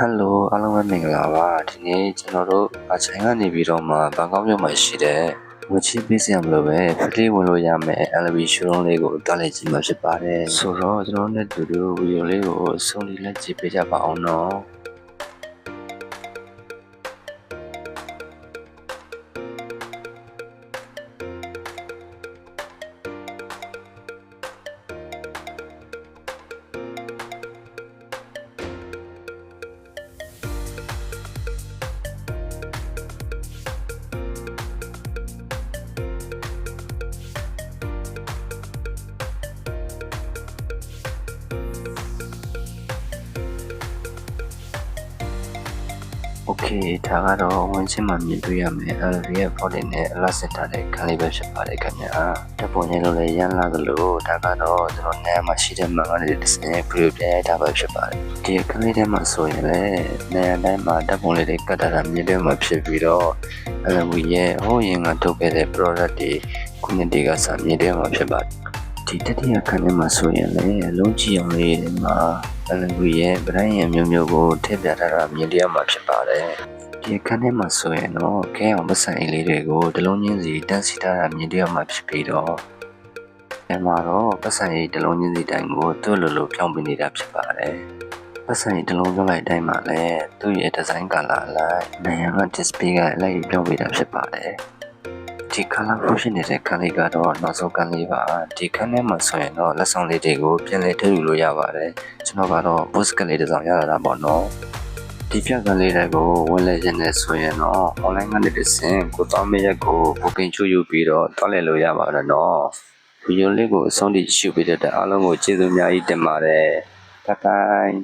ဟယ်လိုအားလုံးပဲမင်္ဂလာပါဒီနေ့ကျွန်တော်တို့အချိန်ကနေပြီးတော့မှဘန်ကောက်မြို့မှာရှိတဲ့ငွေချေးပေးစရာမလိုပဲဖလီဝင်လို့ရမယ် LB showroom လေးကိုတွားလိုက်ကြည့်မှာဖြစ်ပါတယ်ဆိုတော့ကျွန်တော်တို့နဲ့တူတူဗီဒီယိုလေးကိုအဆုံးလေးလက်ကြည့်ပေးကြပါအောင်နော် โอเคဒါကတော့ဝင်ချင်းမှမြင်တွေ့ရမယ် LV ရဲ့ body နဲ့အလားစစ်ထားတဲ့ခံလေးပဲဖြစ်ပါတယ်ခင်ဗျာတပ်ပုံချင်းလို့လည်းရမ်းလာသလိုဒါကတော့ကျွန်တော်နားမှာရှိတဲ့မှန်ကနေတစ်စင်းပြပြပြတာပဲဖြစ်ပါတယ်ဒီခံလေးထဲမှာဆိုရင်လည်းနေရာတိုင်းမှာတပ်ပုံလေးတွေကတ်တာမြင်တွေ့မှာဖြစ်ပြီးတော့ LV ရဲ့ဟိုးရင်ကထုတ်ခဲ့တဲ့ product တွေခုနှစ်တည်းကစမြင်တွေ့မှာဖြစ်ပါတယ်ဒီတတိယခန်းထဲမှာဆိုရင်လည်းအလုံးကြီးအောင်လေး တွေမှာ LV ရဲ့ဗရိုင်းရံမျိုးမျိုးကိုထည့်ပြထားတာမြင်တွေ့ရမှာဖြစ်ပါတယ်။ဒီအခန်းထဲမှာဆိုရင်တော့ခဲအောင်မဆိုင်လေးတွေကိုတလုံးချင်းစီတန်းစီထားတာမြင်တွေ့ရမှာဖြစ်ပြီးတော့အဲမှာတော့ပတ်ဆိုင်တလုံးချင်းစီတိုင်းကိုသူ့လိုလိုဖြောင်းပေးနေတာဖြစ်ပါတယ်။ပတ်ဆိုင်တလုံးပြောလိုက်တိုင်းမှာလည်းသူ့ရဲ့ဒီဇိုင်းကလာလိုက်နိုင်ရက display ကလိုက်ပြောင်းပေးတာဖြစ်ပါတယ်။ ဒီ color fusion နေတဲ့ခန်းလေးကတော့နောက်ဆုံးခန်းလေးပါဒီခန်းထဲမှာဆိုရင်တော့လက်ဆောင်လေးတွေကိုပြင်လဲထည့်ယူလို့ရပါတယ်ကျွန်တော်ကတော့ post ကလေးတစ်စောင်ရလာတာပေါ့နော်ဒီပြက်ကလေးတွေကိုဝင်လဲခြင်းနဲ့ဆိုရင်တော့ online ကနေတစ်ဆင့်ကိုတောင်းမရက်ကို booking ချယူပြီးတော့တောင်းလဲလို့ရပါတယ်နော်ဗီဒီယိုလေးကိုအဆုံးထိရှုပေးတဲ့အတွက်အားလုံးကိုကျေးဇူးအများကြီးတင်ပါတယ်ဘိုင်ဘိုင်